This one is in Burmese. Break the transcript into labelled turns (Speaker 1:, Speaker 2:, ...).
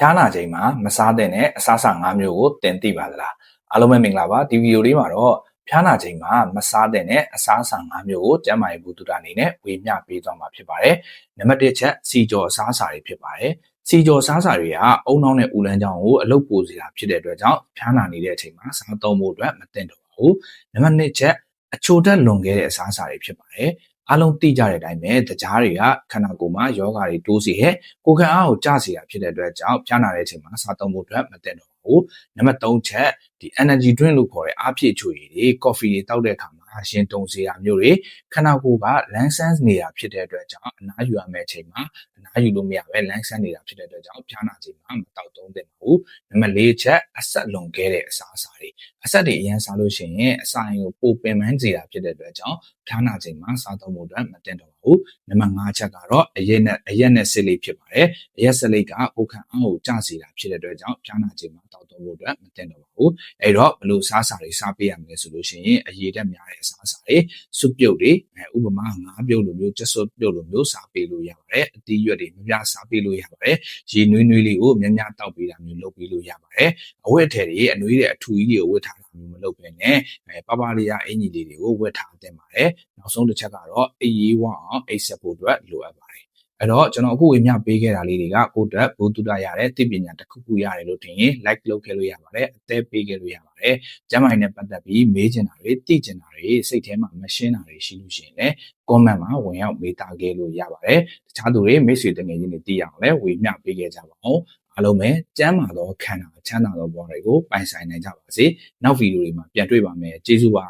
Speaker 1: ဖျားနာချိန်မှာမစားတဲ့အစားအစာ၅မျိုးကိုသင်သိပါသလားအားလုံးပဲမင်္ဂလာပါဒီဗီဒီယိုလေးမှာတော့ဖျားနာချိန်မှာမစားတဲ့အစားအစာ၅မျိုးကိုကျန်းမာရေးဘူတုဒအနေနဲ့ဝေမျှပေးသွားမှာဖြစ်ပါတယ်နံပါတ်1ချက်စီကြော်အစားအစာတွေဖြစ်ပါတယ်စီကြော်စားစာတွေကအုံနှောင်းနဲ့ဦးလန်းချောင်းကိုအလုတ်ပိုစေတာဖြစ်တဲ့အတွက်ကြောင့်ဖျားနာနေတဲ့အချိန်မှာစားသုံးဖို့အတွက်မသင့်တော့ပါဘူးနံပါတ်2ချက်အချိုတက်လွန်ခဲ့တဲ့အစားအစာတွေဖြစ်ပါတယ် အားလုံးသိကြတဲ့အတိုင်းပဲတကြားတွေကခန္ဓာကိုယ်မှာယောဂါတွေတိုးစေရဲ့ကိုယ်ခံအားကိုကျစေတာဖြစ်တဲ့အတွက်ကြောင့်ဖျားနာတဲ့အချိန်မှာစားသုံးဖို့အတွက်မသင့်တော့ပါဘူးနံပါတ်3ချက်ဒီ energy drink လို့ခေါ်တဲ့အားဖြည့်ချိုရည်တွေ coffee တွေတောက်တဲ့အခါ မှာရှင်တုံစေတာမျိုးတွေခန္ဓာကိုယ်ကလန်းဆန်းနေတာဖြစ်တဲ့အတွက်ကြောင့်အနားယူရမယ့်အချိန်မှာအနားယူလို့မရပဲလန်းဆန်းနေတာဖြစ်တဲ့အတွက်ကြောင့်ဖျားနာချိန်မှာမတောက်သုံးသင့်ပါဘူးနံပါတ်4ချက်အဆက်လွန်ခဲ့တဲ့အစားအစာတွေအဆက်တွေအရင်စားလို့ရှိရင်အစာရင်ကိုပိုပင်ပန်းစေတာဖြစ်တဲ့အတွက်ကြောင့်ဖျားနာချိန်မှာစားသုံးဖို့အတွက်မတင်တော့ပါ ဘူးနံပါတ်5ချက်ကတော့အရက်နဲ့အရက်နဲ့စစ်လေးဖြစ်ပါတယ်အရက်စစ်လေးကကိုခံအားကိုကျစေတာဖြစ်တဲ့အတွက်ကြောင့်ဖျားနာချိန်မှာတောက်သုံးဖို့အတွက်မတင်တော့ပါဘူးအဲ့တော့ဘလို့စားစာတွေစားပေးရမလဲဆိုလို့ရှိရင်အရေးတက်များတဲ့အစားအစာတွေစုပ်ပြုတ်တွေဥပမာငါးပြုတ်လိုမျိုးချက်စွပ်ပြုတ်လိုမျိုးစားပေးလို့ရပါတယ်အသီးရွက်တွေများများစားပေးလို့ရပါတယ်ရေနွေးနွေးလေးကိုများများတောက်ပေးတာမျိုးလုပ်ပေးလို့ရပါတယ်အဝတ်အထည်တွေအနွေးတဲ့အထူကြီးတွေကိုဝတ်ထားတာ မျိုးမလုပ်ဘဲနဲ့အဲပပလေးရအင်ကြီးလေးတွေကိုဝတ်ထားသင့်ပါတယ်နောက်ဆုံးတစ်ချက်ကတော့အေးရေးဝအောင်အိတ်ဆက်ဖို့အတွက်လိုအပ်ပါတယ် အဲ့တော့ကျွန်တော်အခုဝေမျှပေးခဲ့တာလေးတွေကကိုယ့်အတွက်ဘုသူတရတဲ့သိပညာတစ်ခုခုရတယ်လို့ထင်ရင် like လုပ်ခဲ့လို့ရပါတယ်အသေးပေးခဲ့လို့ရပါတယ်ကျမ်းမာရေးနဲ့ပတ်သက်ပြီးမေးချင်တာတွေသိချင်တာတွေစိတ်ထဲမှာမရှင်းတာတွေရှိလို့ရှိရင်လည်း comment မှာဝင်ရောက်မေးသားခဲ့လို့ရပါတယ်တခြားသူတွေမိတ်ဆွေတငယ်ချင်းတွေသိအောင်လည်းဝေမျှပေးခဲ့ကြပါအောင်အားလုံးပဲကျမ်းမာသောခန္ဓာချမ်းသာသောဘဝတွေကိုပိုင်ဆိုင်နိုင်ကြပါစေနောက်ဗီဒီယိုတွေမှာပြန်တွေ့ပါမယ်ကျေးဇူးပါ